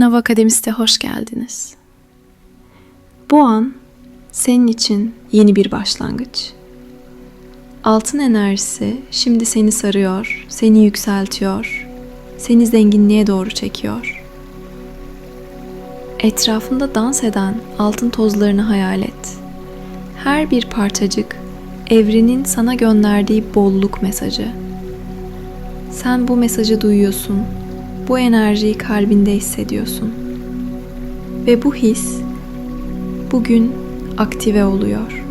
Nava Akademist'e hoş geldiniz. Bu an senin için yeni bir başlangıç. Altın enerjisi şimdi seni sarıyor, seni yükseltiyor, seni zenginliğe doğru çekiyor. Etrafında dans eden altın tozlarını hayal et. Her bir parçacık evrenin sana gönderdiği bolluk mesajı. Sen bu mesajı duyuyorsun. Bu enerjiyi kalbinde hissediyorsun. Ve bu his bugün aktive oluyor.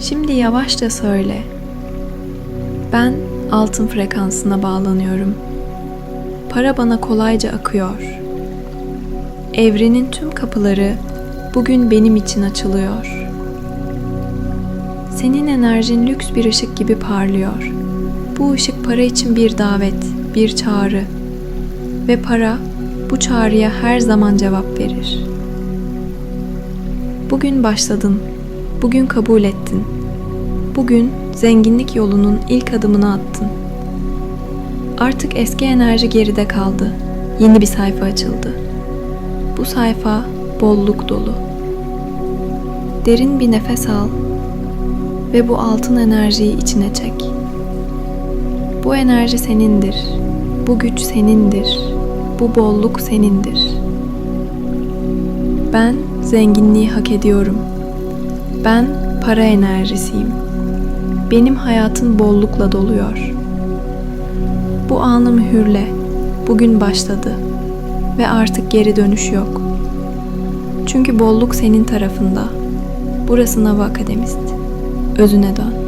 Şimdi yavaşça söyle. Ben altın frekansına bağlanıyorum. Para bana kolayca akıyor. Evrenin tüm kapıları bugün benim için açılıyor. Senin enerjin lüks bir ışık gibi parlıyor. Bu ışık para için bir davet, bir çağrı ve para bu çağrıya her zaman cevap verir. Bugün başladın. Bugün kabul ettin. Bugün zenginlik yolunun ilk adımını attın. Artık eski enerji geride kaldı. Yeni bir sayfa açıldı. Bu sayfa bolluk dolu. Derin bir nefes al ve bu altın enerjiyi içine çek. Bu enerji senindir. Bu güç senindir. Bu bolluk senindir. Ben zenginliği hak ediyorum. Ben para enerjisiyim. Benim hayatım bollukla doluyor. Bu anı mühürle. Bugün başladı ve artık geri dönüş yok. Çünkü bolluk senin tarafında. Burası Nava Akademist. Özüne dön.